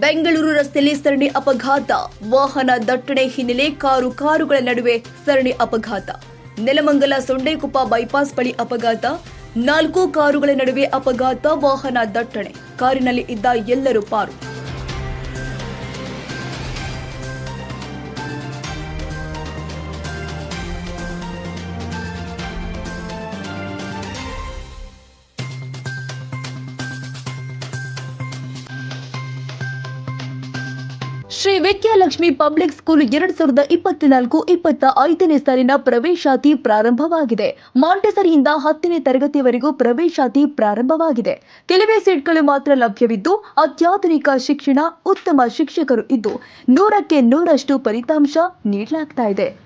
ಬೆಂಗಳೂರು ರಸ್ತೆಯಲ್ಲಿ ಸರಣಿ ಅಪಘಾತ. ವಾಹನ ದಟ್ಟಣೆ ಹಿನ್ನೆಲೆ ಕಾರು ಕಾರುಗಳ ನಡುವೆ ಸರಣಿ ಅಪಘಾತ. ನೆಲಮಂಗಲ ಸೊಂಡೇಕೊಪ್ಪ ಬೈಪಾಸ್ ಬಳಿ ಅಪಘಾತ. ನಾಲ್ಕು ಕಾರುಗಳ ನಡುವೆ ಅಪಘಾತ, ವಾಹನ ದಟ್ಟಣೆ. ಕಾರಿನಲ್ಲಿ ಇದ್ದ ಎಲ್ಲರೂ ಪಾರು. ಶ್ರೀ ವಿದ್ಯಾಲಕ್ಷ್ಮಿ ಪಬ್ಲಿಕ್ ಸ್ಕೂಲ್ ಎರಡ್ ಸಾವಿರದ ಇಪ್ಪತ್ನಾಲ್ಕು ಇಪ್ಪತ್ತ ಐದನೇ ಸಾಲಿನ ಪ್ರವೇಶಾತಿ ಪ್ರಾರಂಭವಾಗಿದೆ. ಮಾಂಟೆಸರಿಯಿಂದ ಹತ್ತನೇ ತರಗತಿಯವರೆಗೂ ಪ್ರವೇಶಾತಿ ಪ್ರಾರಂಭವಾಗಿದೆ. ಕೆಲವೇ ಸೀಟ್ಗಳು ಮಾತ್ರ ಲಭ್ಯವಿದ್ದು, ಅತ್ಯಾಧುನಿಕ ಶಿಕ್ಷಣ ಉತ್ತಮ ಶಿಕ್ಷಕರು ಇದ್ದು, ನೂರಕ್ಕೆ ನೂರಷ್ಟು ಫಲಿತಾಂಶ ನೀಡಲಾಗ್ತಾ ಇದೆ.